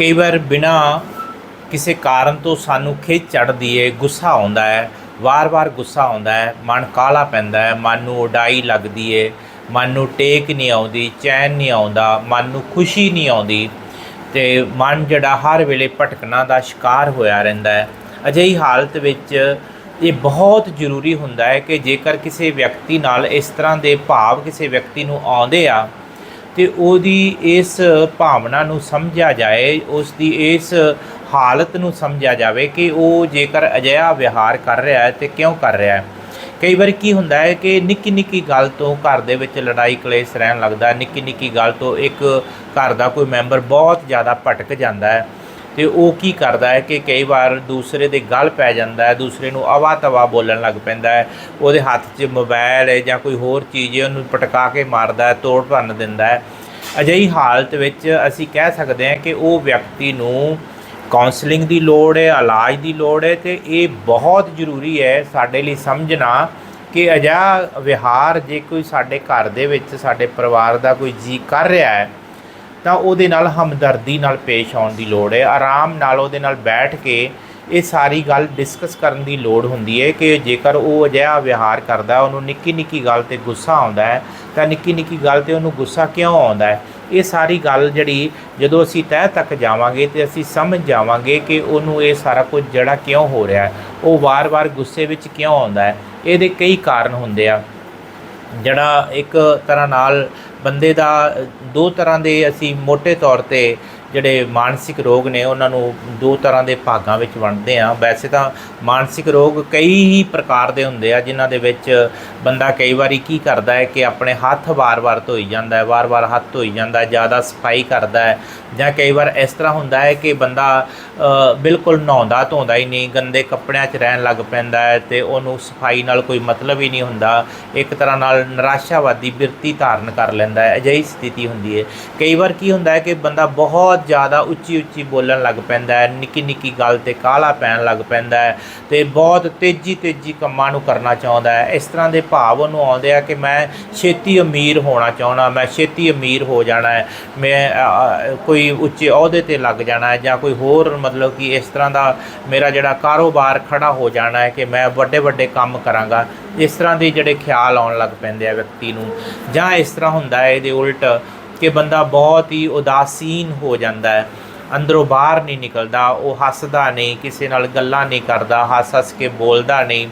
ਕਈ ਵਾਰ ਬਿਨਾ ਕਿਸੇ ਕਾਰਨ ਤੋਂ ਸਾਨੂੰ ਖਿੱਚ ਚੜਦੀ ਏ, ਗੁੱਸਾ ਆਉਂਦਾ ਹੈ ਵਾਰ-ਵਾਰ ਗੁੱਸਾ ਆਉਂਦਾ ਹੈ ਮਨ ਕਾਲਾ ਪੈਂਦਾ ਹੈ ਮਨ ਨੂੰ ਉਡਾਈ ਲੱਗਦੀ ਏ, ਮਨ ਨੂੰ ਟੇਕ ਨਹੀਂ ਆਉਂਦੀ, ਚੈਨ ਨਹੀਂ ਆਉਂਦਾ, ਮਨ ਨੂੰ ਖੁਸ਼ੀ ਨਹੀਂ ਆਉਂਦੀ ਤੇ ਮਨ ਜਿਹੜਾ ਹਰ ਵੇਲੇ ਭਟਕਣਾ ਦਾ ਸ਼ਿਕਾਰ ਹੋਇਆ ਰਹਿੰਦਾ ਹੈ ਅਜਿਹੀ ਹਾਲਤ ਵਿੱਚ ਇਹ ਬਹੁਤ ਜ਼ਰੂਰੀ ਹੁੰਦਾ ਹੈ ਕਿ ਜੇਕਰ ਕਿਸੇ ਵਿਅਕਤੀ ਨਾਲ ਇਸ ਤਰ੍ਹਾਂ ਦੇ ਭਾਵ ਕਿਸੇ ਵਿਅਕਤੀ ਨੂੰ ਆਉਂਦੇ ਆ ਤੇ ਉਹਦੀ ਇਸ ਭਾਵਨਾ ਨੂੰ ਸਮਝਿਆ ਜਾਏ ਉਸ ਦੀ ਇਸ ਹਾਲਤ ਨੂੰ ਸਮਝਿਆ ਜਾਵੇ ਕਿ ਉਹ ਜੇਕਰ ਅਜਿਹਾ ਵਿਹਾਰ ਕਰ ਰਿਹਾ ਹੈ ਤੇ ਕਿਉਂ ਕਰ ਰਿਹਾ ਹੈ। ਕਈ ਵਾਰ ਕੀ ਹੁੰਦਾ ਹੈ ਕਿ ਨਿੱਕੀ ਨਿੱਕੀ ਗੱਲ ਤੋਂ ਘਰ ਦੇ ਵਿੱਚ ਲੜਾਈ ਕਲੇਸ਼ ਰਹਿਣ ਲੱਗਦਾ ਨਿੱਕੀ ਨਿੱਕੀ ਗੱਲ ਤੋਂ ਇੱਕ ਘਰ ਦਾ ਕੋਈ ਮੈਂਬਰ ਬਹੁਤ ਜ਼ਿਆਦਾ ਭਟਕ ਜਾਂਦਾ ਹੈ। ਤੇ ਉਹ ਕੀ ਕਰਦਾ ਹੈ ਕਿ ਕਈ ਵਾਰ ਦੂਸਰੇ ਦੇ ਗਲ ਪੈ ਜਾਂਦਾ ਹੈ, ਦੂਸਰੇ ਨੂੰ ਆਵਾ ਤਵਾ ਬੋਲਣ ਲੱਗ ਪੈਂਦਾ ਹੈ, ਉਹਦੇ ਹੱਥ 'ਚ ਮੋਬਾਈਲ ਹੈ ਜਾਂ ਕੋਈ ਹੋਰ ਚੀਜ਼ ਹੈ, ਉਹਨੂੰ ਪਟਕਾ ਕੇ ਮਾਰਦਾ ਹੈ, ਤੋੜ ਭੰਨ ਦਿੰਦਾ ਹੈ। ਅਜਿਹੀ ਹਾਲਤ ਵਿੱਚ ਅਸੀਂ ਕਹਿ ਸਕਦੇ ਹਾਂ ਕਿ ਉਹ ਵਿਅਕਤੀ ਨੂੰ ਕਾਉਂਸਲਿੰਗ ਦੀ ਲੋੜ ਹੈ, ਇਲਾਜ ਦੀ ਲੋੜ ਹੈ ਤੇ ਇਹ ਬਹੁਤ ਜ਼ਰੂਰੀ ਹੈ ਸਾਡੇ ਲਈ ਸਮਝਣਾ ਕਿ ਅਜਿਹਾ ਵਿਹਾਰ ਜੇ ਕੋਈ ਸਾਡੇ ਘਰ ਦੇ ਵਿੱਚ, ਸਾਡੇ ਪਰਿਵਾਰ ਦਾ ਕੋਈ ਜੀ ਕਰ ਰਿਹਾ ਹੈ ਤਾਂ ਉਹਦੇ ਨਾਲ ਹਮਦਰਦੀ ਨਾਲ ਪੇਸ਼ ਆਉਣ ਦੀ ਲੋੜ ਹੈ। ਆਰਾਮ ਨਾਲ ਉਹਦੇ ਨਾਲ ਬੈਠ ਕੇ ਇਹ ਸਾਰੀ ਗੱਲ ਡਿਸਕਸ ਕਰਨ ਦੀ ਲੋੜ ਹੁੰਦੀ ਹੈ ਕਿ ਜੇਕਰ ਉਹ ਅਜਿਹਾ ਵਿਹਾਰ ਕਰਦਾ ਉਹਨੂੰ ਨਿੱਕੀ ਨਿੱਕੀ ਗੱਲ ਤੇ ਗੁੱਸਾ ਆਉਂਦਾ ਹੈ, ਤਾਂ ਨਿੱਕੀ ਨਿੱਕੀ ਗੱਲ ਤੇ ਉਹਨੂੰ ਗੁੱਸਾ ਕਿਉਂ ਆਉਂਦਾ ਹੈ? ਇਹ ਸਾਰੀ ਗੱਲ ਜਿਹੜੀ ਜਦੋਂ ਅਸੀਂ ਤਹਿ ਤੱਕ ਜਾਵਾਂਗੇ ਤੇ ਅਸੀਂ ਸਮਝ ਜਾਵਾਂਗੇ ਕਿ ਉਹਨੂੰ ਇਹ ਸਾਰਾ ਕੁਝ ਜਿਹੜਾ ਕਿਉਂ ਹੋ ਰਿਹਾ ਹੈ, ਉਹ ਵਾਰ-ਵਾਰ ਗੁੱਸੇ ਵਿੱਚ ਕਿਉਂ ਆਉਂਦਾ ਹੈ, ਇਹਦੇ ਕਈ ਕਾਰਨ ਹੁੰਦੇ ਆ। ਜਿਹੜਾ ਇੱਕ ਤਰ੍ਹਾਂ ਨਾਲ ਬੰਦੇ ਦਾ ਦੋ ਤਰ੍ਹਾਂ ਦੇ ਅਸੀਂ ਮੋٹے ਤੌਰ ਤੇ ਜਿਹੜੇ ਮਾਨਸਿਕ ਰੋਗ ਨੇ, ਉਹਨਾਂ ਨੂੰ ਦੋ ਤਰ੍ਹਾਂ ਦੇ ਭਾਗਾਂ ਵਿੱਚ ਵੰਡਦੇ ਆ ਵੈਸੇ ਤਾਂ ਮਾਨਸਿਕ ਰੋਗ ਕਈ ਹੀ ਪ੍ਰਕਾਰ ਦੇ ਹੁੰਦੇ ਆ, ਜਿਨ੍ਹਾਂ ਦੇ ਵਿੱਚ ਬੰਦਾ ਕਈ ਵਾਰੀ ਕੀ ਕਰਦਾ ਹੈ ਕਿ ਆਪਣੇ ਹੱਥ ਵਾਰ-ਵਾਰ ਧੋਈ ਜਾਂਦਾ ਹੈ, ਵਾਰ-ਵਾਰ ਹੱਥ ਧੋਈ ਜਾਂਦਾ ਹੈ, ਜ਼ਿਆਦਾ ਸਫ਼ਾਈ ਕਰਦਾ ਹੈ ਜਾਂ ਕਈ ਵਾਰ ਇਸ ਤਰ੍ਹਾਂ ਹੁੰਦਾ ਹੈ ਕਿ ਬੰਦਾ ਬਿਲਕੁਲ ਨਹਾਉਂਦਾ ਧੋਂਦਾ ਹੀ ਨਹੀਂ, ਗੰਦੇ ਕੱਪੜਿਆਂ 'ਚ ਰਹਿਣ ਲੱਗ ਪੈਂਦਾ ਹੈ ਤੇ ਉਹਨੂੰ ਸਫ਼ਾਈ ਨਾਲ ਕੋਈ ਮਤਲਬ ਹੀ ਨਹੀਂ ਹੁੰਦਾ। ਇੱਕ ਤਰ੍ਹਾਂ ਨਾਲ ਨਿਰਾਸ਼ਾਵਾਦੀ ਬਿਰਤੀ ਧਾਰਨ ਕਰ ਲੈਂਦਾ ਹੈ, ਅਜਿਹੀ ਸਥਿਤੀ ਹੁੰਦੀ ਹੈ। ਕਈ ਵਾਰ ਕੀ ਹੁੰਦਾ ਹੈ ਕਿ ਬੰਦਾ ਬਹੁਤ ਬਹੁਤ ਜ਼ਿਆਦਾ ਉੱਚੀ ਉੱਚੀ ਬੋਲਣ ਲੱਗ ਪੈਂਦਾ ਹੈ, ਨਿੱਕੀ ਨਿੱਕੀ ਗੱਲ ਤੇ ਕਾਲਾ ਪੈਣ ਲੱਗ ਪੈਂਦਾ ਹੈ ਤੇ ਬਹੁਤ ਤੇਜ਼ੀ ਤੇਜ਼ੀ ਕੰਮਾਂ ਨੂੰ ਕਰਨਾ ਚਾਹੁੰਦਾ ਹੈ। ਇਸ ਤਰ੍ਹਾਂ ਦੇ ਭਾਵ ਉਹਨੂੰ ਆਉਂਦੇ ਆ ਕਿ ਮੈਂ ਛੇਤੀ ਅਮੀਰ ਹੋਣਾ ਚਾਹੁੰਦਾ, ਮੈਂ ਛੇਤੀ ਅਮੀਰ ਹੋ ਜਾਣਾ ਹੈ, ਮੈਂ ਕੋਈ ਉੱਚੇ ਅਹੁਦੇ ਤੇ ਲੱਗ ਜਾਣਾ ਹੈ ਜਾਂ ਕੋਈ ਹੋਰ ਮਤਲਬ ਕਿ ਇਸ ਤਰ੍ਹਾਂ ਦਾ ਮੇਰਾ ਜਿਹੜਾ ਕਾਰੋਬਾਰ ਖੜਾ ਹੋ ਜਾਣਾ ਹੈ ਕਿ ਮੈਂ ਵੱਡੇ ਵੱਡੇ ਕੰਮ ਕਰਾਂਗਾ। ਇਸ ਤਰ੍ਹਾਂ ਦੇ ਜਿਹੜੇ ਖਿਆਲ ਆਉਣ ਲੱਗ ਪੈਂਦੇ ਆ ਵਿਅਕਤੀ ਨੂੰ ਜਾਂ ਇਸ ਤਰ੍ਹਾਂ ਹੁੰਦਾ ਹੈ, ਇਹਦੇ ਉਲਟ ਕਿ ਬੰਦਾ ਬਹੁਤ ਹੀ ਉਦਾਸੀਨ ਹੋ ਜਾਂਦਾ ਹੈ। ਅੰਦਰੋਂ ਬਾਹਰ ਨਹੀਂ ਨਿਕਲਦਾ, ਉਹ ਹੱਸਦਾ ਨਹੀਂ, ਕਿਸੇ ਨਾਲ ਗੱਲਾਂ ਨਹੀਂ ਕਰਦਾ, ਹੱਸ ਹੱਸ ਕੇ ਬੋਲਦਾ ਨਹੀਂ।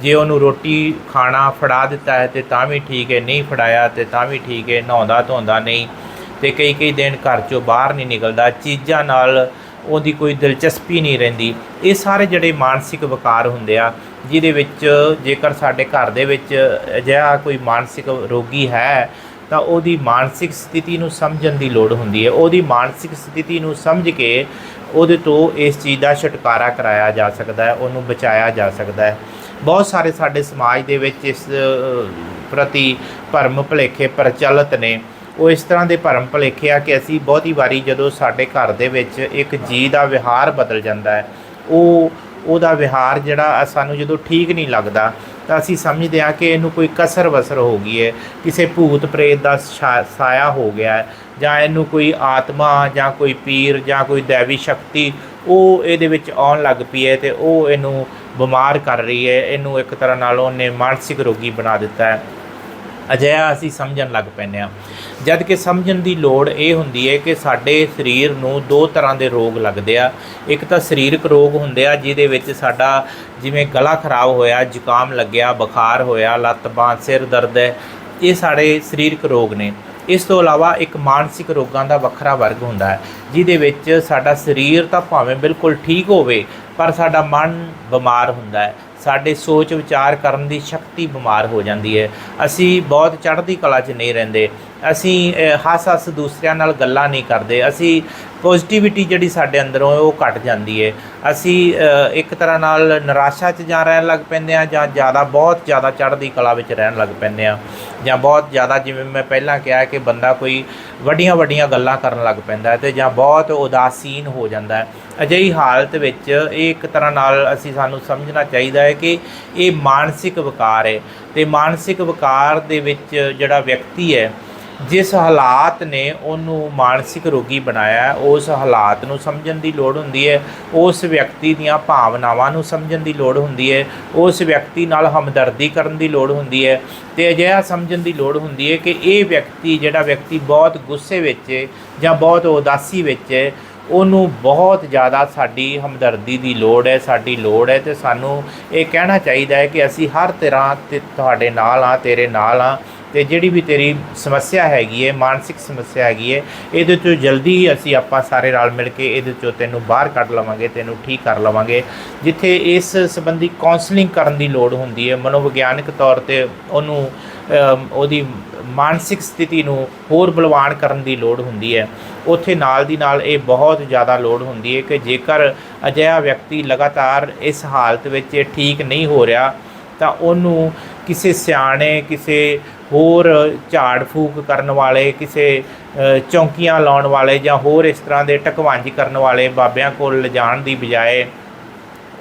ਜੇ ਉਹਨੂੰ ਰੋਟੀ ਖਾਣਾ ਫੜਾ ਦਿੱਤਾ ਹੈ ਤੇ ਤਾਂ ਵੀ ਠੀਕ ਹੈ, ਨਹੀਂ ਫੜਾਇਆ ਤੇ ਤਾਂ ਵੀ ਠੀਕ ਹੈ, ਨਹਾਉਂਦਾ ਧੋਂਦਾ ਨਹੀਂ ਤੇ ਕਈ ਕਈ ਦਿਨ ਘਰ ਚੋਂ ਬਾਹਰ ਨਹੀਂ ਨਿਕਲਦਾ, ਚੀਜ਼ਾਂ ਨਾਲ ਉਹਦੀ ਕੋਈ ਦਿਲਚਸਪੀ ਨਹੀਂ ਰਹਿੰਦੀ। ਇਹ ਸਾਰੇ ਜਿਹੜੇ ਮਾਨਸਿਕ ਵਿਕਾਰ ਹੁੰਦੇ ਆ, ਜਿਹਦੇ ਵਿੱਚ ਜੇਕਰ ਸਾਡੇ ਘਰ ਦੇ ਵਿੱਚ ਅਜਿਹਾ ਕੋਈ ਮਾਨਸਿਕ ਰੋਗੀ ਹੈ ਤਾਂ ਉਹਦੀ ਮਾਨਸਿਕ ਸਥਿਤੀ ਨੂੰ ਸਮਝਣ ਦੀ ਲੋੜ ਹੁੰਦੀ ਹੈ। ਉਹਦੀ ਮਾਨਸਿਕ ਸਥਿਤੀ ਨੂੰ ਸਮਝ ਕੇ ਉਹਦੇ ਤੋਂ ਇਸ ਚੀਜ਼ ਦਾ ਛੁਟਕਾਰਾ ਕਰਾਇਆ ਜਾ ਸਕਦਾ ਹੈ, ਉਹਨੂੰ ਬਚਾਇਆ ਜਾ ਸਕਦਾ ਹੈ। ਬਹੁਤ ਸਾਰੇ ਸਾਡੇ ਸਮਾਜ ਦੇ ਵਿੱਚ ਇਸ ਪ੍ਰਤੀ ਭਰਮ ਭੁਲੇਖੇ ਪ੍ਰਚਲਿਤ ਨੇ। ਉਹ ਇਸ ਤਰ੍ਹਾਂ ਦੇ ਭਰਮ ਭੁਲੇਖੇ ਆ ਕਿ ਅਸੀਂ ਬਹੁਤੀ ਵਾਰੀ ਜਦੋਂ ਸਾਡੇ ਘਰ ਦੇ ਵਿੱਚ ਇੱਕ ਜੀ ਦਾ ਵਿਹਾਰ ਬਦਲ ਜਾਂਦਾ ਹੈ, ਉਹ, ਉਹਦਾ ਵਿਹਾਰ ਜਿਹੜਾ ਸਾਨੂੰ ਜਦੋਂ ਠੀਕ ਨਹੀਂ ਲੱਗਦਾ ਤਾਂ ਅਸੀਂ ਸਮਝਦੇ ਹਾਂ ਕਿ ਇਹਨੂੰ ਕੋਈ ਕਸਰ ਵਸਰ ਹੋ ਗਈ ਹੈ, ਕਿਸੇ ਭੂਤ ਪ੍ਰੇਤ ਦਾ ਛਾ- ਸਾਇਆ ਹੋ ਗਿਆ ਜਾਂ ਇਹਨੂੰ ਕੋਈ ਆਤਮਾ, ਜਾਂ ਕੋਈ ਪੀਰ, ਜਾਂ ਕੋਈ ਦੇਵੀ ਸ਼ਕਤੀ, ਉਹ ਇਹਦੇ ਵਿੱਚ ਆਉਣ ਲੱਗ ਪਈ ਹੈ ਤੇ ਉਹ ਇਹਨੂੰ ਬਿਮਾਰ ਕਰ ਰਹੀ ਹੈ, ਇਹਨੂੰ ਇੱਕ ਤਰ੍ਹਾਂ ਨਾਲ ਉਹਨੇ ਮਾਨਸਿਕ ਰੋਗੀ ਬਣਾ ਦਿੱਤਾ ਹੈ। ਅਜਿਹਾ ਅਸੀਂ ਸਮਝਣ ਲੱਗ ਪੈਂਦੇ ਹਾਂ। ਜਦ ਕਿ ਸਮਝਣ ਦੀ ਲੋੜ ਇਹ ਹੁੰਦੀ ਹੈ ਕਿ ਸਾਡੇ ਸਰੀਰ ਨੂੰ ਦੋ ਤਰ੍ਹਾਂ ਦੇ ਰੋਗ ਲੱਗਦੇ ਆ। ਇੱਕ ਤਾਂ ਸਰੀਰਕ ਰੋਗ ਹੁੰਦੇ ਆ, ਜਿਹਦੇ ਵਿੱਚ ਸਾਡਾ ਜਿਵੇਂ ਗਲਾ ਖਰਾਬ ਹੋਇਆ, ਜ਼ੁਕਾਮ ਲੱਗਿਆ, ਬੁਖਾਰ ਹੋਇਆ, ਲੱਤ ਬਾਂਹ, ਸਿਰ ਦਰਦ ਹੈ, ਇਹ ਸਾਡੇ ਸਰੀਰਕ ਰੋਗ ਨੇ। ਇਸ ਤੋਂ ਇਲਾਵਾ ਇੱਕ ਮਾਨਸਿਕ ਰੋਗਾਂ ਦਾ ਵੱਖਰਾ ਵਰਗ ਹੁੰਦਾ ਹੈ, ਜਿਹਦੇ ਵਿੱਚ ਸਾਡਾ ਸਰੀਰ ਤਾਂ ਭਾਵੇਂ ਬਿਲਕੁਲ ਠੀਕ ਹੋਵੇ, ਪਰ ਸਾਡਾ ਮਨ ਬਿਮਾਰ ਹੁੰਦਾ ਹੈ। ਸਾਡੇ ਸੋਚ ਵਿਚਾਰ ਕਰਨ ਦੀ ਸ਼ਕਤੀ ਬਿਮਾਰ ਹੋ ਜਾਂਦੀ ਹੈ। ਅਸੀਂ ਬਹੁਤ ਚੜ੍ਹਦੀ ਕਲਾ 'ਚ ਨਹੀਂ ਰਹਿੰਦੇ। ਅਸੀਂ ਹੱਸ ਹੱਸ ਦੂਸਰਿਆਂ ਨਾਲ ਗੱਲਾਂ ਨਹੀਂ ਕਰਦੇ। ਅਸੀਂ ਪੋਜ਼ਿਟਿਵਿਟੀ ਜਿਹੜੀ ਸਾਡੇ ਅੰਦਰੋਂ ਉਹ ਘਟ ਜਾਂਦੀ ਹੈ। ਅਸੀਂ ਇੱਕ ਤਰ੍ਹਾਂ ਨਾਲ ਨਿਰਾਸ਼ਾ 'ਚ ਜਾਂ ਰਹਿਣ ਲੱਗ ਪੈਂਦੇ ਆ ਜਾਂ ਜ਼ਿਆਦਾ, ਬਹੁਤ ਜ਼ਿਆਦਾ ਚੜ੍ਹਦੀ ਕਲਾ ਵਿੱਚ ਰਹਿਣ ਲੱਗ ਪੈਂਦੇ ਆ ਜਾਂ ਬਹੁਤ ਜ਼ਿਆਦਾ ਜਿਵੇਂ ਮੈਂ ਪਹਿਲਾਂ ਕਿਹਾ ਕਿ ਬੰਦਾ ਕੋਈ ਵੱਡੀਆਂ ਵੱਡੀਆਂ ਗੱਲਾਂ ਕਰਨ ਲੱਗ ਪੈਂਦਾ ਹੈ ਤੇ ਜਾਂ ਬਹੁਤ ਉਦਾਸੀਨ ਹੋ ਜਾਂਦਾ ਹੈ। ਅਜਿਹੀ ਹਾਲਤ ਵਿੱਚ ਇਹ ਇੱਕ ਤਰ੍ਹਾਂ ਨਾਲ ਅਸੀਂ ਸਾਨੂੰ ਸਮਝਣਾ ਚਾਹੀਦਾ ਹੈ ਕਿ ਇਹ ਮਾਨਸਿਕ ਵਿਕਾਰ ਹੈ ਤੇ ਮਾਨਸਿਕ ਵਿਕਾਰ ਦੇ ਵਿੱਚ ਜਿਹੜਾ ਵਿਅਕਤੀ ਹੈ, ਜਿਸ ਹਾਲਾਤ ਨੇ ਉਹਨੂੰ ਮਾਨਸਿਕ ਰੋਗੀ ਬਣਾਇਆ, ਉਸ ਹਾਲਾਤ ਨੂੰ ਸਮਝਣ ਦੀ ਲੋੜ ਹੁੰਦੀ ਹੈ, ਉਸ ਵਿਅਕਤੀ ਦੀਆਂ ਭਾਵਨਾਵਾਂ ਨੂੰ ਸਮਝਣ ਦੀ ਲੋੜ ਹੁੰਦੀ ਹੈ, ਉਸ ਵਿਅਕਤੀ ਨਾਲ ਹਮਦਰਦੀ ਕਰਨ ਦੀ ਲੋੜ ਹੁੰਦੀ ਹੈ ਤੇ ਅਜਿਹਾ ਸਮਝਣ ਦੀ ਲੋੜ ਹੁੰਦੀ ਹੈ ਕਿ ਇਹ ਵਿਅਕਤੀ, ਜਿਹੜਾ ਵਿਅਕਤੀ ਬਹੁਤ ਗੁੱਸੇ ਵਿੱਚ ਹੈ ਜਾਂ ਬਹੁਤ ਉਦਾਸੀ ਵਿੱਚ ਹੈ ਉਹਨੂੰ ਬਹੁਤ ਜ਼ਿਆਦਾ ਸਾਡੀ ਹਮਦਰਦੀ ਦੀ ਲੋੜ ਹੈ, ਸਾਡੀ ਲੋੜ ਹੈ ਤੇ ਸਾਨੂੰ ਇਹ ਕਹਿਣਾ ਚਾਹੀਦਾ ਹੈ ਕਿ ਅਸੀਂ ਹਰ ਤਰ੍ਹਾਂ ਤੇ ਤੁਹਾਡੇ ਨਾਲ ਆ ਤੇਰੇ ਨਾਲ ਆ ਤੇ ਜਿਹੜੀ ਵੀ ਤੇਰੀ ਸਮੱਸਿਆ ਹੈਗੀ ਹੈ, ਮਾਨਸਿਕ ਸਮੱਸਿਆ ਹੈਗੀ ਹੈ, ਇਹਦੇ ਤੋਂ ਜਲਦੀ ਹੀ ਅਸੀਂ ਆਪਾਂ ਸਾਰੇ ਰਲ ਮਿਲ ਕੇ ਇਹਦੇ ਚੋਂ ਤੈਨੂੰ ਬਾਹਰ ਕੱਢ ਲਵਾਂਗੇ, ਤੈਨੂੰ ਠੀਕ ਕਰ ਲਵਾਂਗੇ। ਜਿੱਥੇ ਇਸ ਸੰਬੰਧੀ ਕਾਉਂਸਲਿੰਗ ਕਰਨ ਦੀ ਲੋੜ ਹੁੰਦੀ ਹੈ, ਮਨੋਵਿਗਿਆਨਕ ਤੌਰ ਤੇ ਉਹਨੂੰ ਉਹਦੀ ਮਾਨਸਿਕ ਸਥਿਤੀ ਨੂੰ ਹੋਰ ਬਲਵਾਨ ਕਰਨ ਦੀ ਲੋੜ ਹੁੰਦੀ ਹੈ। ਉੱਥੇ ਨਾਲ ਦੀ ਨਾਲ ਇਹ ਬਹੁਤ ਜ਼ਿਆਦਾ ਲੋੜ ਹੁੰਦੀ ਹੈ ਕਿ ਜੇਕਰ ਅਜਿਹਾ ਵਿਅਕਤੀ ਲਗਾਤਾਰ ਇਸ ਹਾਲਤ ਵਿੱਚ ਠੀਕ ਨਹੀਂ ਹੋ ਰਿਹਾ, ਤਾਂ ਉਹਨੂੰ ਕਿਸੇ ਸਿਆਣੇ, ਕਿਸੇ ਹੋਰ ਝਾੜ ਫੂਕ ਕਰਨ ਵਾਲੇ, ਕਿਸੇ ਚੌਂਕੀਆਂ ਲਾਉਣ ਵਾਲੇ ਜਾਂ ਹੋਰ ਇਸ ਤਰ੍ਹਾਂ ਦੇ ਟਕਵਾਂਜ ਕਰਨ ਵਾਲੇ ਬਾਬਿਆਂ ਕੋਲ ਲਿਜਾਣ ਦੀ ਬਜਾਏ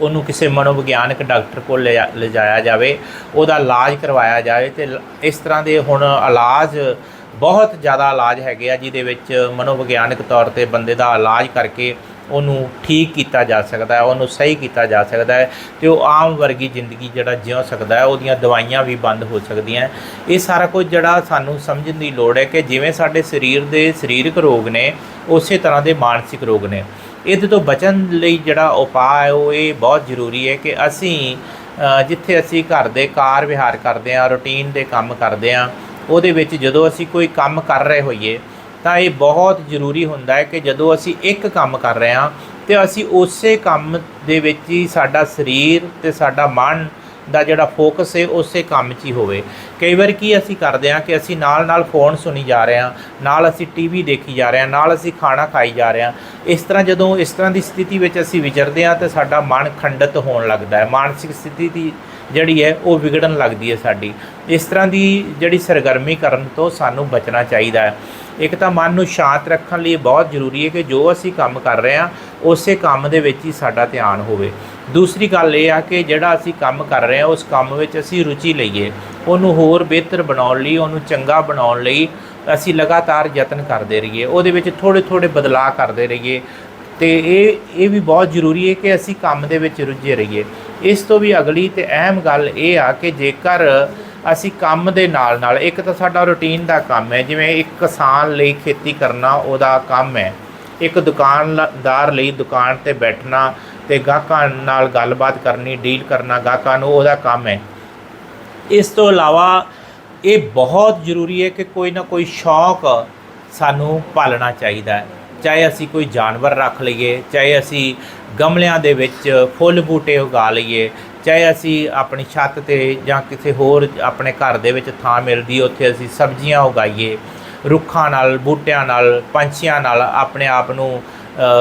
ਉਹਨੂੰ ਕਿਸੇ ਮਨੋਵਿਗਿਆਨਕ ਡਾਕਟਰ ਕੋਲ ਲਿਜਾ- ਲਿਜਾਇਆ ਜਾਵੇ, ਉਹਦਾ ਇਲਾਜ ਕਰਵਾਇਆ ਜਾਵੇ ਤੇ ਇਸ ਤਰ੍ਹਾਂ ਦੇ ਹੁਣ ਇਲਾਜ ਬਹੁਤ ਜ਼ਿਆਦਾ ਇਲਾਜ ਹੈਗੇ ਆ, ਜਿਹਦੇ ਵਿੱਚ ਮਨੋਵਿਗਿਆਨਕ ਤੌਰ ਤੇ ਬੰਦੇ ਦਾ ਇਲਾਜ ਕਰਕੇ ਉਹਨੂੰ ਠੀਕ ਕੀਤਾ ਜਾ ਸਕਦਾ ਹੈ, ਉਹਨੂੰ ਸਹੀ ਕੀਤਾ ਜਾ ਸਕਦਾ ਹੈ ਤੇ ਉਹ ਆਮ ਵਰਗੀ ਜ਼ਿੰਦਗੀ ਜਿਹੜਾ ਜਿਉ ਸਕਦਾ ਹੈ, ਉਹਦੀਆਂ ਦਵਾਈਆਂ ਵੀ ਬੰਦ ਹੋ ਸਕਦੀਆਂ ਇਹ ਸਾਰਾ ਕੁਝ ਜਿਹੜਾ ਸਾਨੂੰ ਸਮਝਣ ਦੀ ਲੋੜ ਹੈ ਕਿ ਜਿਵੇਂ ਸਾਡੇ ਸਰੀਰ ਦੇ ਸਰੀਰਕ ਰੋਗ ਨੇ, ਉਸੇ ਤਰ੍ਹਾਂ ਦੇ ਮਾਨਸਿਕ ਰੋਗ ਨੇ। ਇਹਦੇ ਤੋਂ ਬਚਣ ਲਈ ਜਿਹੜਾ ਉਪਾਅ ਹੈ, ਉਹ ਇਹ ਬਹੁਤ ਜ਼ਰੂਰੀ ਹੈ ਕਿ ਅਸੀਂ ਜਿੱਥੇ ਅਸੀਂ ਘਰ ਦੇ ਕਾਰ ਵਿਹਾਰ ਕਰਦੇ ਹਾਂ, ਰੁਟੀਨ ਦੇ ਕੰਮ ਕਰਦੇ ਹਾਂ, ਉਹਦੇ ਵਿੱਚ ਜਦੋਂ ਅਸੀਂ ਕੋਈ ਕੰਮ ਕਰ ਰਹੇ ਹੋਈਏ, ਤਾਂ ਇਹ ਬਹੁਤ ਜ਼ਰੂਰੀ ਹੁੰਦਾ ਹੈ ਕਿ ਜਦੋਂ ਅਸੀਂ ਇੱਕ ਕੰਮ ਕਰ ਰਹੇ ਹਾਂ, ਤੇ ਅਸੀਂ ਉਸੇ ਕੰਮ ਦੇ ਵਿੱਚ ਹੀ ਸਾਡਾ ਸਰੀਰ ਤੇ ਸਾਡਾ ਮਨ ਦਾ ਜਿਹੜਾ ਫੋਕਸ ਹੈ, ਉਸੇ ਕੰਮ 'ਚ ਹੀ ਹੋਵੇ। ਕਈ ਵਾਰ ਕੀ ਅਸੀਂ ਕਰਦੇ ਹਾਂ ਕਿ ਅਸੀਂ ਨਾਲ ਨਾਲ ਫੋਨ ਸੁਣੀ ਜਾ ਰਹੇ ਹਾਂ, ਨਾਲ ਅਸੀਂ ਟੀਵੀ ਦੇਖੀ ਜਾ ਰਹੇ ਹਾਂ, ਨਾਲ ਅਸੀਂ ਖਾਣਾ ਖਾਈ ਜਾ ਰਹੇ ਹਾਂ। ਇਸ ਤਰ੍ਹਾਂ ਜਦੋਂ, ਇਸ ਤਰ੍ਹਾਂ ਦੀ ਸਥਿਤੀ ਵਿੱਚ ਅਸੀਂ ਵਿਚਰਦੇ ਹਾਂ, ਤਾਂ ਸਾਡਾ ਮਨ ਖੰਡਿਤ ਹੋਣ ਲੱਗਦਾ ਹੈ। ਮਾਨਸਿਕ ਸਥਿਤੀ ਦੀ ਜਿਹੜੀ ਹੈ, ਉਹ ਵਿਗੜਨ ਲੱਗਦੀ ਹੈ ਸਾਡੀ। ਇਸ ਤਰ੍ਹਾਂ ਦੀ ਜਿਹੜੀ ਸਰਗਰਮੀ ਕਰਨ ਤੋਂ ਸਾਨੂੰ ਬਚਣਾ ਚਾਹੀਦਾ ਹੈ। ਇੱਕ ਤਾਂ ਮਨ ਨੂੰ ਸ਼ਾਂਤ ਰੱਖਣ ਲਈ ਬਹੁਤ ਜ਼ਰੂਰੀ ਹੈ ਕਿ ਜੋ ਅਸੀਂ ਕੰਮ ਕਰ ਰਹੇ ਹਾਂ, ਉਸੇ ਕੰਮ ਦੇ ਵਿੱਚ ਹੀ ਸਾਡਾ ਧਿਆਨ ਹੋਵੇ। ਦੂਸਰੀ ਗੱਲ ਇਹ ਆ ਕਿ ਜਿਹੜਾ ਅਸੀਂ ਕੰਮ ਕਰ ਰਹੇ ਹਾਂ ਉਸ ਕੰਮ ਵਿੱਚ ਅਸੀਂ ਰੁਚੀ ਲਈਏ, ਉਹਨੂੰ ਹੋਰ ਬਿਹਤਰ ਬਣਾਉਣ ਲਈ, ਉਹਨੂੰ ਚੰਗਾ ਬਣਾਉਣ ਲਈ ਅਸੀਂ ਲਗਾਤਾਰ ਯਤਨ ਕਰਦੇ ਰਹੀਏ, ਉਹਦੇ ਵਿੱਚ ਥੋੜੇ ਥੋੜੇ ਬਦਲਾਅ ਕਰਦੇ ਰਹੀਏ। ਤੇ ਇਹ ਇਹ ਵੀ ਬਹੁਤ ਜ਼ਰੂਰੀ ਹੈ ਕਿ ਅਸੀਂ ਕੰਮ ਦੇ ਵਿੱਚ ਰੁੱਝੇ ਰਹੀਏ। ਇਸ ਤੋਂ ਵੀ ਅਗਲੀ ਤੇ ਅਹਿਮ ਗੱਲ ਇਹ ਆ ਕਿ ਜੇਕਰ ਅਸੀਂ ਕੰਮ ਦੇ ਨਾਲ ਨਾਲ ਇੱਕ ਤਾਂ ਸਾਡਾ ਰੁਟੀਨ ਦਾ ਕੰਮ ਹੈ, ਜਿਵੇਂ ਇੱਕ ਕਿਸਾਨ ਲਈ ਖੇਤੀ ਕਰਨਾ, ਉਹਦਾ ਕੰਮ ਹੈ। ਇੱਕ ਦੁਕਾਨਦਾਰ ਲਈ ਦੁਕਾਨ ਤੇ ਬੈਠਣਾ ਤੇ ਗਾਹਕਾਂ ਨਾਲ ਗੱਲਬਾਤ ਕਰਨੀ ਡੀਲ ਕਰਨਾ, ਗਾਹਕਾਂ ਨੂੰ ਉਹਦਾ ਕੰਮ ਹੈ। ਇਸ ਤੋਂ ਇਲਾਵਾ ਇਹ ਬਹੁਤ ਜ਼ਰੂਰੀ ਹੈ ਕਿ ਕੋਈ ਨਾ ਕੋਈ ਸ਼ੌਕ ਸਾਨੂੰ ਪਾਲਣਾ ਚਾਹੀਦਾ ਹੈ। ਚਾਹੇ ਅਸੀਂ ਕੋਈ ਜਾਨਵਰ ਰੱਖ ਲਈਏ, ਚਾਹੇ ਅਸੀਂ ਗਮਲਿਆਂ ਦੇ ਵਿੱਚ ਫੁੱਲ ਬੂਟੇ ਉਗਾ ਲਈਏ, ਚਾਹੇ ਅਸੀਂ ਆਪਣੀ ਛੱਤ ਤੇ ਜਾਂ ਕਿਸੇ ਹੋਰ ਆਪਣੇ ਘਰ ਦੇ ਵਿੱਚ ਥਾਂ ਮਿਲਦੀ ਉੱਥੇ ਅਸੀਂ ਸਬਜ਼ੀਆਂ ਉਗਾਈਏ, ਰੁੱਖਾਂ ਨਾਲ, ਬੂਟਿਆਂ ਨਾਲ, ਪੰਛੀਆਂ ਨਾਲ ਆਪਣੇ ਆਪ ਨੂੰ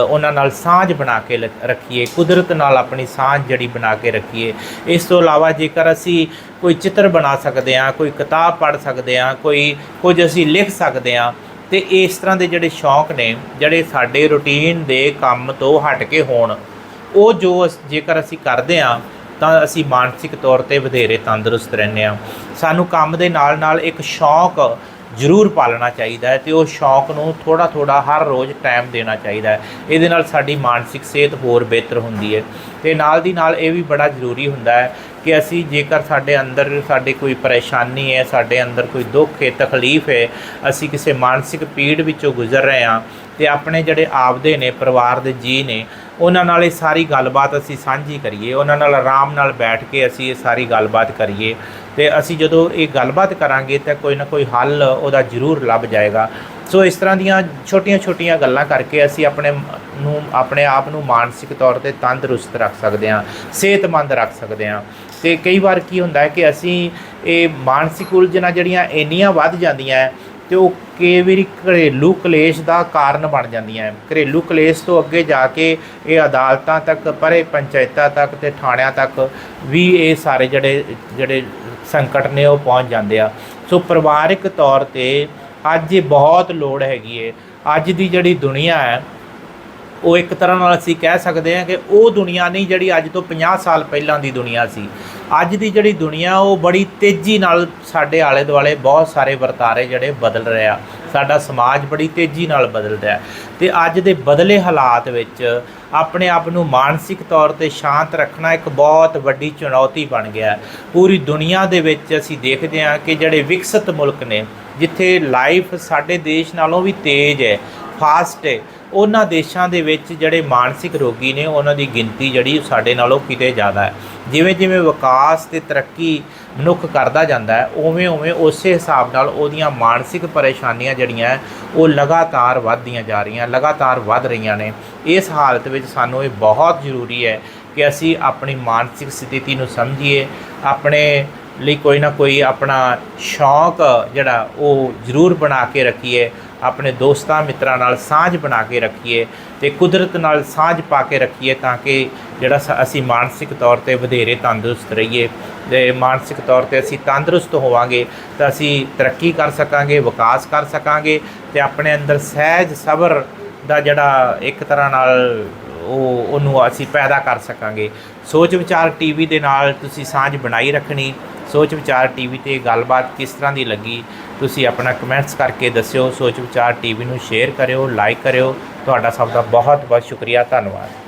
ਉਹਨਾਂ ਨਾਲ ਸਾਂਝ ਬਣਾ ਕੇ ਲ- ਰੱਖੀਏ, ਕੁਦਰਤ ਨਾਲ ਆਪਣੀ ਸਾਂਝ ਜਿਹੜੀ ਬਣਾ ਕੇ ਰੱਖੀਏ। ਇਸ ਤੋਂ ਇਲਾਵਾ ਜੇਕਰ ਅਸੀਂ ਕੋਈ ਚਿੱਤਰ ਬਣਾ ਸਕਦੇ ਹਾਂ, ਕੋਈ ਕਿਤਾਬ ਪੜ੍ਹ ਸਕਦੇ ਹਾਂ, ਕੋਈ ਕੁਝ ਅਸੀਂ ਲਿਖ ਸਕਦੇ ਹਾਂ, ਤੇ ਇਸ ਤਰ੍ਹਾਂ ਦੇ ਜਿਹੜੇ ਸ਼ੌਂਕ ਨੇ, ਜਿਹੜੇ ਸਾਡੇ ਰੁਟੀਨ ਦੇ ਕੰਮ ਤੋਂ ਹਟ ਕੇ ਹੋਣ, ਉਹ ਜੋ ਅਸ- ਜੇਕਰ ਅਸੀਂ ਕਰਦੇ ਹਾਂ, ਤਾਂ ਅਸੀਂ ਮਾਨਸਿਕ ਤੌਰ ਤੇ ਵਧੇਰੇ ਤੰਦਰੁਸਤ ਰਹਿੰਦੇ ਹਾਂ। ਸਾਨੂੰ ਕੰਮ ਦੇ ਨਾਲ ਨਾਲ ਇੱਕ ਸ਼ੌਂਕ ਜ਼ਰੂਰ ਪਾਲਣਾ ਚਾਹੀਦਾ ਹੈ ਤੇ ਉਹ ਸ਼ੌਂਕ ਨੂੰ ਥੋੜਾ ਥੋੜਾ ਹਰ ਰੋਜ਼ ਟਾਈਮ ਦੇਣਾ ਚਾਹੀਦਾ ਹੈ। ਇਹਦੇ ਨਾਲ ਸਾਡੀ ਮਾਨਸਿਕ ਸਿਹਤ ਹੋਰ ਬਿਹਤਰ ਹੁੰਦੀ ਹੈ। ਤੇ ਨਾਲ ਦੀ ਨਾਲ ਇਹ ਵੀ ਬੜਾ ਜ਼ਰੂਰੀ ਹੁੰਦਾ ਹੈ ਕਿ ਅਸੀਂ ਜੇਕਰ ਸਾਡੇ ਅੰਦਰ ਸਾਡੇ ਕੋਈ ਪਰੇਸ਼ਾਨੀ ਹੈ, ਸਾਡੇ ਅੰਦਰ ਕੋਈ ਦੁੱਖ ਹੈ, ਤਕਲੀਫ ਹੈ, ਅਸੀਂ ਕਿਸੇ ਮਾਨਸਿਕ ਪੀੜ ਵਿੱਚੋਂ ਗੁਜ਼ਰ ਰਹੇ ਹਾਂ ਤੇ ਆਪਣੇ ਜਿਹੜੇ ਆਪਦੇ ਨੇ, ਪਰਿਵਾਰ ਦੇ ਜੀ ਨੇ ਉਹਨਾਂ ਨਾਲ ਇਹ ਸਾਰੀ ਗੱਲਬਾਤ ਅਸੀਂ ਸਾਂਝੀ ਕਰੀਏ, ਉਹਨਾਂ ਨਾਲ ਆਰਾਮ ਨਾਲ ਬੈਠ ਕੇ ਅਸੀਂ ਇਹ ਸਾਰੀ ਗੱਲਬਾਤ ਕਰੀਏ ਤੇ ਅਸੀਂ ਜਦੋਂ ਇਹ ਗੱਲਬਾਤ ਕਰਾਂਗੇ ਤਾਂ ਕੋਈ ਨਾ ਕੋਈ ਹੱਲ ਉਹਦਾ ਜ਼ਰੂਰ ਲੱਭ ਜਾਏਗਾ। ਸੋ ਇਸ ਤਰ੍ਹਾਂ ਦੀਆਂ ਛੋਟੀਆਂ-ਛੋਟੀਆਂ ਗੱਲਾਂ ਕਰਕੇ ਅਸੀਂ ਆਪਣੇ ਨੂੰ, ਆਪਣੇ ਆਪ ਨੂੰ ਮਾਨਸਿਕ ਤੌਰ ਤੇ ਤੰਦਰੁਸਤ ਰੱਖ ਸਕਦੇ ਹਾਂ, ਸਿਹਤਮੰਦ ਰੱਖ ਸਕਦੇ ਹਾਂ। ਤੇ ਕਈ ਵਾਰ ਕੀ ਹੁੰਦਾ ਹੈ ਕਿ ਅਸੀਂ ਇਹ ਮਾਨਸਿਕ ਉਲਝਣਾਂ ਜਿਹੜੀਆਂ ਇੰਨੀਆਂ ਵੱਧ ਜਾਂਦੀਆਂ ਹੈ ਤੇ ਉਹ ਕਈ ਵਾਰੀ ਘਰੇਲੂ ਕਲੇਸ਼ ਦਾ ਕਾਰਨ ਬਣ ਜਾਂਦੀਆਂ ਹੈ ਘਰੇਲੂ ਕਲੇਸ਼ ਤੋਂ ਅੱਗੇ ਜਾ ਕੇ ਇਹ ਅਦਾਲਤਾਂ ਤੱਕ, ਪਰੇ ਪੰਚਾਇਤਾਂ ਤੱਕ ਤੇ ਥਾਣਿਆਂ ਤੱਕ ਵੀ ਇਹ ਸਾਰੇ ਜਿਹੜੇ ਜਿਹੜੇ ਸੰਕਟ ਨੇ ਉਹ ਪਹੁੰਚ ਜਾਂਦੇ ਆ। ਸੋ ਪਰਿਵਾਰਿਕ ਤੌਰ ਤੇ ਅੱਜ ਬਹੁਤ ਲੋੜ ਹੈਗੀ ਹੈ ਅੱਜ ਦੀ ਜਿਹੜੀ ਦੁਨੀਆ ਹੈ ਉਹ ਇੱਕ ਤਰ੍ਹਾਂ ਨਾਲ ਅਸੀਂ ਕਹਿ ਸਕਦੇ ਹਾਂ ਕਿ ਉਹ ਦੁਨੀਆ ਨਹੀਂ ਜਿਹੜੀ ਅੱਜ ਤੋਂ 50 ਸਾਲ ਪਹਿਲਾਂ ਦੀ ਦੁਨੀਆ ਸੀ। ਅੱਜ ਦੀ ਜਿਹੜੀ ਦੁਨੀਆ, ਉਹ ਬੜੀ ਤੇਜ਼ੀ ਨਾਲ ਸਾਡੇ ਆਲੇ ਦੁਆਲੇ ਬਹੁਤ ਸਾਰੇ ਵਰਤਾਰੇ ਜਿਹੜੇ ਬਦਲ ਰਿਹਾ ਸਾਡਾ ਸਮਾਜ ਬੜੀ ਤੇਜ਼ੀ ਨਾਲ ਬਦਲ ਰਿਹਾ ਤੇ ਅੱਜ ਦੇ ਬਦਲੇ ਹਾਲਾਤ ਵਿੱਚ ਆਪਣੇ ਆਪ ਨੂੰ ਮਾਨਸਿਕ ਤੌਰ ਤੇ ਸ਼ਾਂਤ ਰੱਖਣਾ ਇੱਕ ਬਹੁਤ ਵੱਡੀ ਚੁਣੌਤੀ ਬਣ ਗਿਆ ਪੂਰੀ ਦੁਨੀਆ ਦੇ ਵਿੱਚ ਅਸੀਂ ਦੇਖਦੇ ਹਾਂ ਕਿ ਜਿਹੜੇ ਵਿਕਸਿਤ ਮੁਲਕ ਨੇ, ਜਿੱਥੇ ਲਾਈਫ ਸਾਡੇ ਦੇਸ਼ ਨਾਲੋਂ ਵੀ ਤੇਜ਼ ਹੈ ਫਾਸਟ ਹੈ ਉਹਨਾਂ ਦੇਸ਼ਾਂ ਦੇ ਵਿੱਚ ਜਿਹੜੇ ਮਾਨਸਿਕ ਰੋਗੀ ਨੇ, ਉਹਨਾਂ ਦੀ ਗਿਣਤੀ ਜਿਹੜੀ ਸਾਡੇ ਨਾਲੋਂ ਕਿਤੇ ਜ਼ਿਆਦਾ ਹੈ। ਜਿਵੇਂ ਜਿਵੇਂ ਵਿਕਾਸ ਤੇ ਤਰੱਕੀ ਮਨੁੱਖ ਕਰਦਾ ਜਾਂਦਾ ਹੈ, ਉਵੇਂ ਉਵੇਂ ਉਸੇ ਹਿਸਾਬ ਨਾਲ ਉਹਦੀਆਂ ਮਾਨਸਿਕ ਪਰੇਸ਼ਾਨੀਆਂ ਜਿਹੜੀਆਂ ਉਹ ਲਗਾਤਾਰ ਵੱਧਦੀਆਂ ਜਾ ਰਹੀਆਂ, ਲਗਾਤਾਰ ਵੱਧ ਰਹੀਆਂ ਨੇ। ਇਸ ਹਾਲਤ ਵਿੱਚ ਸਾਨੂੰ ਇਹ ਬਹੁਤ ਜ਼ਰੂਰੀ ਹੈ ਕਿ ਅਸੀਂ ਆਪਣੀ ਮਾਨਸਿਕ ਸਥਿਤੀ ਨੂੰ ਸਮਝੀਏ। ਆਪਣੇ ਲਈ ਕੋਈ ਨਾ ਕੋਈ ਆਪਣਾ ਸ਼ੌਂਕ ਜਿਹੜਾ ਉਹ ਜ਼ਰੂਰ ਬਣਾ ਕੇ ਰੱਖੀਏ। ਆਪਣੇ ਦੋਸਤਾਂ ਮਿੱਤਰਾਂ ਨਾਲ ਸਾਂਝ ਬਣਾ ਕੇ ਰੱਖੀਏ ਤੇ ਕੁਦਰਤ ਨਾਲ ਸਾਂਝ ਪਾ ਕੇ ਰੱਖੀਏ ਤਾਂ ਕਿ ਜਿਹੜਾ ਸ- ਅਸੀਂ ਮਾਨਸਿਕ ਤੌਰ ਤੇ ਵਧੇਰੇ ਤੰਦਰੁਸਤ ਰਹੀਏ। ਤੇ ਮਾਨਸਿਕ ਤੌਰ ਤੇ ਅਸੀਂ ਤੰਦਰੁਸਤ ਹੋਵਾਂਗੇ ਤਾਂ ਅਸੀਂ ਤਰੱਕੀ ਕਰ ਸਕਾਂਗੇ, ਵਿਕਾਸ ਕਰ ਸਕਾਂਗੇ ਤੇ ਆਪਣੇ ਅੰਦਰ ਸਹਿਜ ਸਬਰ ਦਾ ਜਿਹੜਾ ਇੱਕ ਤਰ੍ਹਾਂ ਨਾਲ ਉਹ ਉਹਨੂੰ ਅਸੀਂ ਪੈਦਾ ਕਰ ਸਕਾਂਗੇ। ਸੋਚ ਵਿਚਾਰ ਟੀਵੀ ਦੇ ਨਾਲ ਤੁਸੀਂ ਸਾਂਝ ਬਣਾਈ ਰੱਖਣੀ। ਸੋਚ ਵਿਚਾਰ ਟੀਵੀ ਤੇ ਗੱਲਬਾਤ ਕਿਸ ਤਰ੍ਹਾਂ ਦੀ ਲੱਗੀ, ਤੁਸੀਂ ਆਪਣਾ ਕਮੈਂਟਸ ਕਰਕੇ ਦੱਸਿਓ। ਸੋਚ ਵਿਚਾਰ ਟੀਵੀ ਨੂੰ ਸ਼ੇਅਰ ਕਰਿਓ, ਲਾਈਕ ਕਰਿਓ। ਤੁਹਾਡਾ ਸਭ ਦਾ ਬਹੁਤ ਬਹੁਤ ਸ਼ੁਕਰੀਆ। ਧੰਨਵਾਦ।